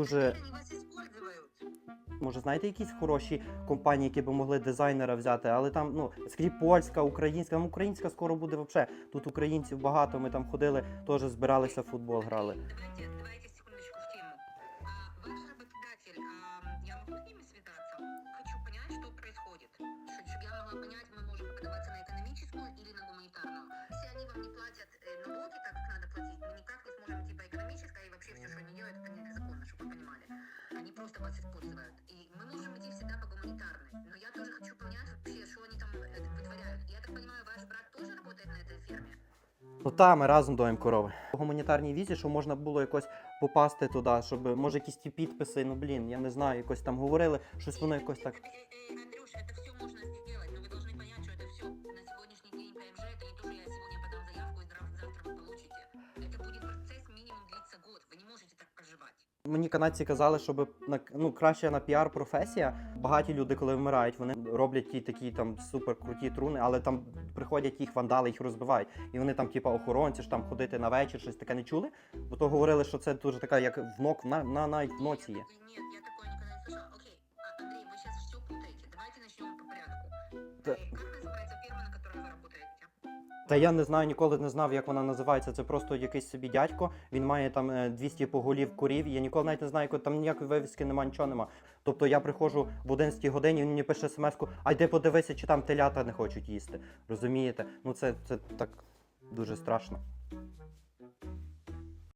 Дуже Они вас используют. може знаєте якісь хороші компанії, які б могли дизайнера взяти, але там, ну скажіть, польська, українська, там українська скоро буде взагалі. Тут українців багато. Ми там ходили, теж збиралися в футбол, грали. Давайте, давайте секундочку в тему. А, ваш работодатель, а, я могу с ними связаться? Хочу понять, что происходит. Чтобы я могла понять, мы можем подаваться на экономическую или на гуманитарную. Если они вам не платят э, налоги так, как надо платить, мы никак не сможем типа экономическое и вообще все, что они делают, это незаконно, просто вас используют. И мы можем идти всегда по гуманитарной. Но я тоже хочу понять вообще, что они там э, вытворяют. Я так понимаю, ваш брат тоже работает на этой ферме? Ну та ми разом доїмо корови. По гуманітарній візі, щоб можна було якось попасти туди, щоб може якісь ті підписи, ну блін, я не знаю, якось там говорили, щось воно якось так. Э, э, э, Андрюш, это все можно сделать, Мені канадці казали, щоб на ну краще на піар професія. Багаті люди, коли вмирають, вони роблять ті такі там супер круті труни, але там приходять їх вандали, їх розбивають. І вони там, типа, охоронці ж там ходити на вечір, щось таке не чули. Бо то говорили, що це дуже така, як внок на, на навіть в ноці є. Нет, я такое никогда не слышала. Окей, а, Андрей, вы сейчас все путаете. Давайте начнем по порядку. Та я не знаю, ніколи не знав, як вона називається. Це просто якийсь собі дядько. Він має там е, 200 поголів курів. Я ніколи навіть не знаю, як там ніякої вивіски нема, нічого нема. Тобто я приходжу в 11 годині, він мені пише смс-ку, а йди подивися, чи там телята не хочуть їсти. Розумієте? Ну це, це так дуже страшно.